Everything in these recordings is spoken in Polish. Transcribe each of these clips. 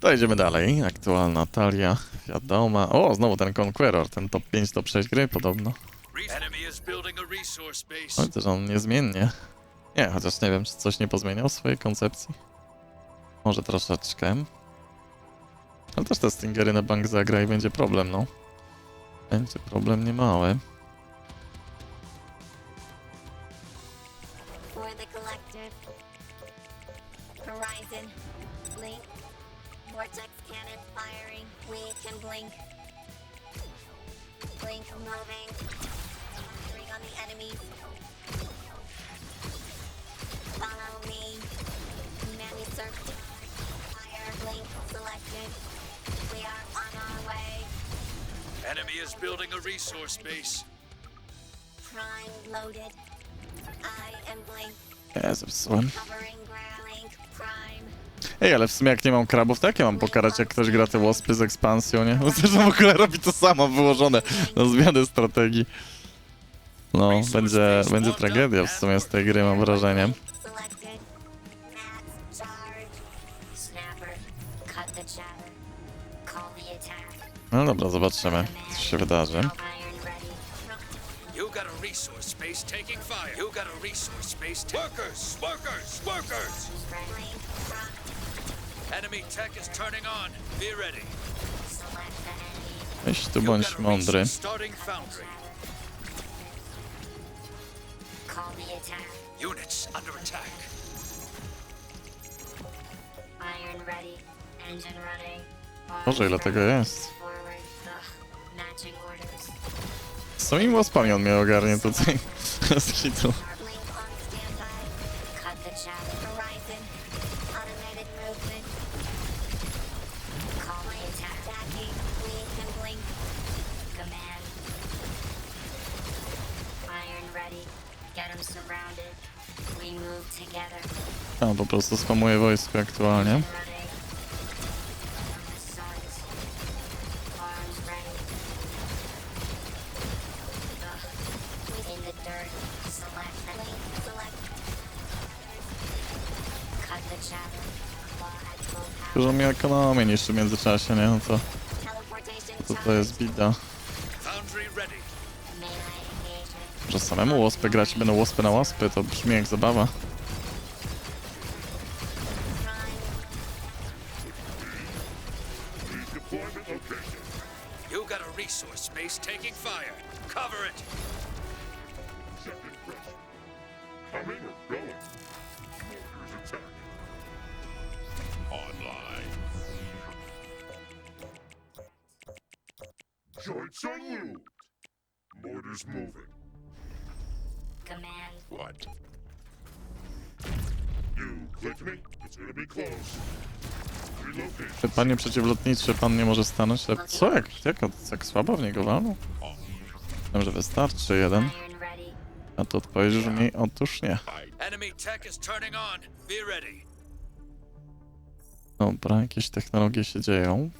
To idziemy dalej. Aktualna talia, wiadoma. O, znowu ten Conqueror, ten top 5, top 6 gry podobno. Oj, też on niezmiennie. Nie, chociaż nie wiem, czy coś nie pozmieniał w swojej koncepcji. Może troszeczkę. Ale też te Stingery na bank zagra i będzie problem, no. Będzie problem niemały. For the collective. Horizon. Blink. Vortex cannon firing. We can blink. Blink moving. Firing on the enemies. Follow me. Many search. Fire blink selected. We are on our way. Enemy is building a resource base. Prime loaded. I am blink. Ja zepsułem. Covering ground. Blink prime. Ej, ale w sumie jak nie mam krabów, to jak ja mam pokarać, jak ktoś gra te łospy z ekspansją, nie? Bo zresztą w ogóle robi to samo, wyłożone na zmianę strategii. No, będzie, będzie tragedia w sumie z tej gry, mam wrażenie. Selected. Max charge. Snapper. Cut the chatter. Call the attack. No dobra, zobaczymy, co się wydarzy. Iron ready. You got a resource space taking fire. You got a resource space. Workers, workers, workers. Enemy tech is turning on. Be ready. Weź tu bądź mądry. Units under attack. Iron ready. Engine running. Boże, ile tego jest. Z samymi łospami on mnie ogarnie tutaj. Z hitu. Chatter. Claw at full power. Tylko, że mnie ekonomię niszczy w międzyczasie, nie? No to, to, to jest bida. Samemu łospy grać będą łospy na łospy, to brzmi jak zabawa. Joints unlooped. Mortars moving. Command. What? You clicked me? It's gonna be close. Czy panie przeciwlotniczy, pan nie może stanąć? Ale co? Jak, jak, jak słabo w niego walną? Wiem, że wystarczy jeden. Iron ready. A to odpowiedź brzmi, otóż nie. Enemy tech is turning on. Be ready. Dobra, jakieś technologie się dzieją.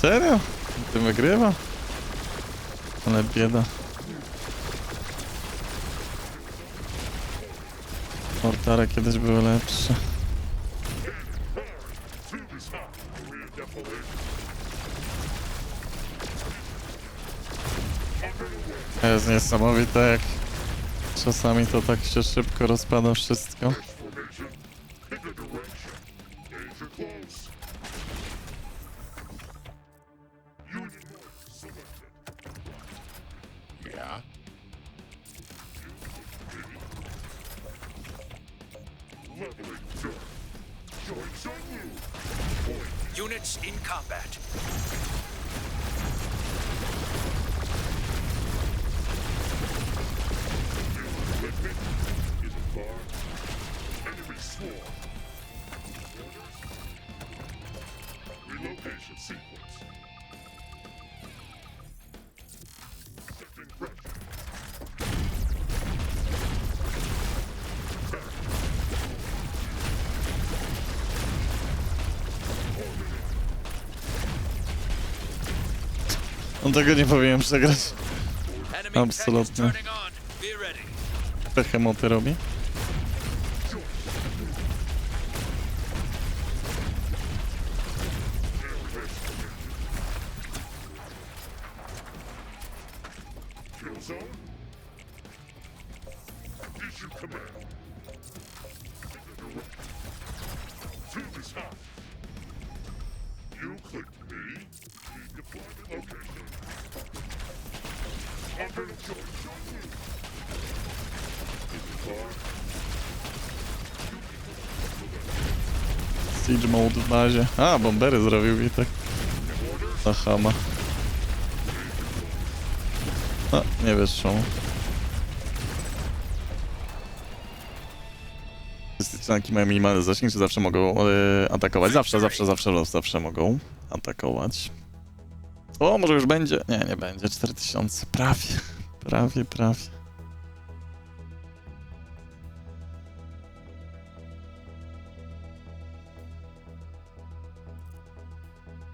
Serio? Ty wygrywa? Ale bieda. Mortary kiedyś były lepsze. Jest niesamowite jak czasami to tak się szybko rozpada wszystko. Units in combat. On tego nie powinien przegrać. Absolutnie. turning on. Be ready. Te hemoty robi. Kill zone. Siege mode w bazie. A, bombery zrobił Witek. Za chama. A, nie wiesz czemu. Strzelanki mają minimalny zasięg, czy zawsze mogą e, atakować? Zawsze, zawsze, zawsze, los, zawsze mogą atakować. O, może już będzie? Nie, nie będzie. 4000. Prawie, prawie, prawie.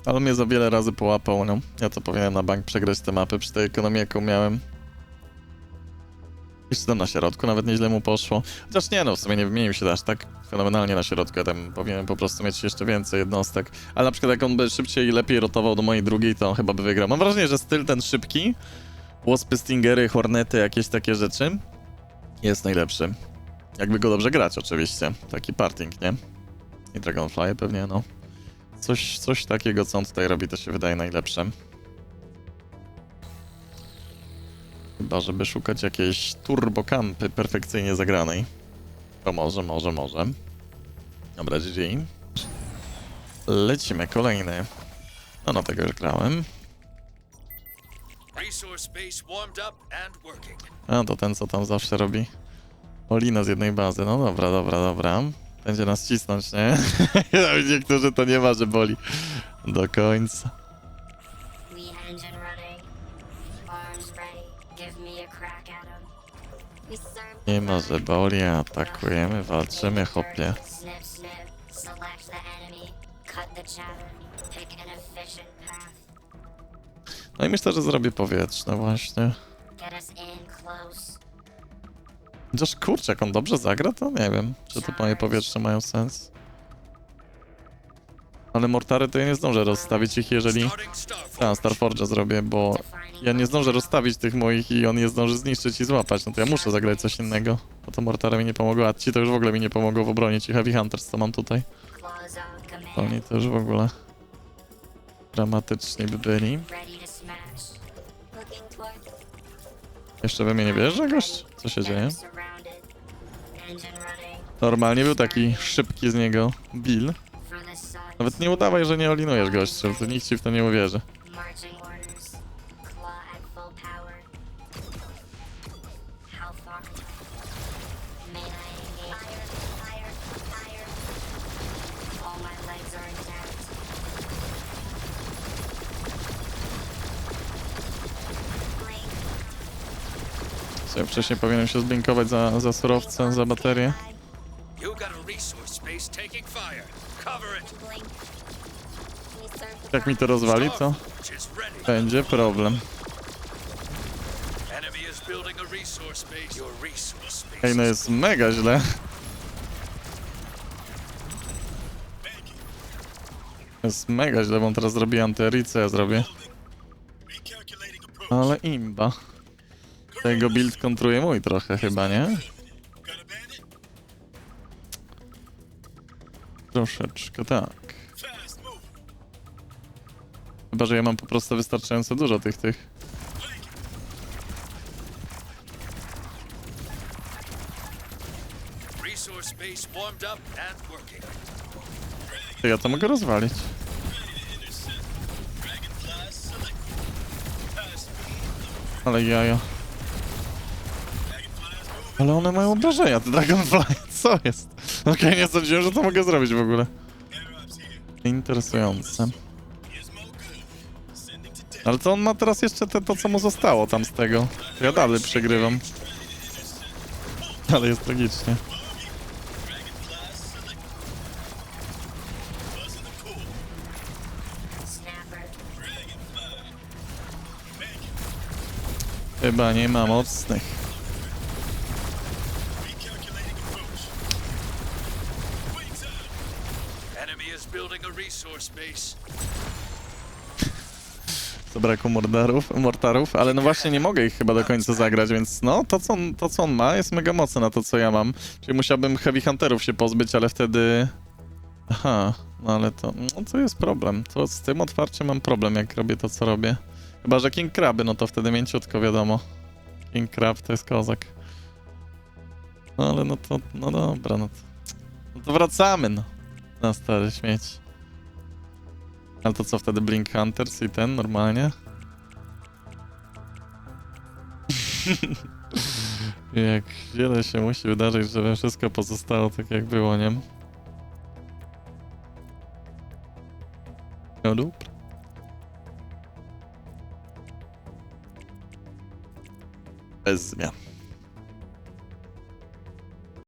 Ale mnie za wiele razy połapał, no. Ja to powinienem na bank przegrać te mapy przy tej ekonomii, jaką miałem. Jeszcze tam na środku, nawet nieźle mu poszło. Chociaż nie no, w sumie nie wymienił się aż tak fenomenalnie na środku, ja tam powinienem po prostu mieć jeszcze więcej jednostek. Ale na przykład jak on by szybciej i lepiej rotował do mojej drugiej, to on chyba by wygrał. Mam wrażenie, że styl ten szybki, łospy, stingery, hornety, jakieś takie rzeczy, jest najlepszy. Jakby go dobrze grać oczywiście. Taki parting, nie? I Dragonfly pewnie, no. Coś, coś takiego, co on tutaj robi, to się wydaje najlepsze. Chyba, żeby szukać jakiejś turbokampy perfekcyjnie zagranej. To może, może, może. Dobra, GG. Lecimy, kolejny. No, no tego już grałem. A, to ten, co tam zawsze robi. Olina z jednej bazy. No dobra, dobra, dobra. Będzie nas cisnąć, nie? Niektórzy to nie ma, że boli. Do końca. Nie ma, że boli, atakujemy, walczymy, hopie. No i myślę, że zrobię powietrzne właśnie. Chociaż kurczę, jak on dobrze zagra, to nie wiem, czy te moje powietrze mają sens. Ale mortary to ja nie zdążę rozstawić ich, jeżeli... Ta, Starforge'a zrobię, bo ja nie zdążę rozstawić tych moich i on nie zdąży zniszczyć i złapać, no to ja muszę zagrać coś innego. Bo to mortary mi nie pomogło, a ci to już w ogóle mi nie pomogło w obronie, ci Heavy Hunters, co mam tutaj. Oni już w ogóle dramatyczni by byli. Jeszcze we mnie nie wierzy gość? Co się dzieje? Normalnie był taki szybki z niego Bill. Nawet nie udawaj, że nie olinujesz gościu, to nikt ci w to nie uwierzy. All my legs are intact. Sobie wcześniej powinienem się zblinkować za, za surowce, za baterię. Jak mi to rozwali, to będzie problem. Ej, no jest mega źle. Jest mega źle, bo on teraz zrobi antyeri, co ja zrobię? Ale imba. Tego build kontruje mój trochę chyba, nie? Troszeczkę tak. Chyba, że ja mam po prostu wystarczająco dużo tych tych. Ja to mogę rozwalić. Ale jaja. Ale one mają obrażenia, te Dragonfly. Co jest? Okej, nie sądziłem, że to mogę zrobić w ogóle. Interesujące. Ale to on ma teraz jeszcze te, to, co mu zostało tam z tego. Ja dalej przegrywam. Ale jest tragicznie. Chyba nie ma mocnych. Zabrakło mordarów, mortarów, ale no właśnie nie mogę ich chyba do końca zagrać, więc no to co, on, to co on ma jest mega mocne na to co ja mam. Czyli musiałbym Heavy Hunterów się pozbyć, ale wtedy... Aha, no ale to, no to jest problem. To z tym otwarciem mam problem, jak robię to co robię. Chyba, że King Kraby, no to wtedy mięciutko wiadomo. King Crab to jest kozak. No ale no to, no dobra, no to, no to wracamy no. Na stary śmieć. Ale to co wtedy Blink Hunters i ten normalnie? jak wiele się musi wydarzyć, żeby wszystko pozostało tak jak było, nie? No dobra. Bez zmian.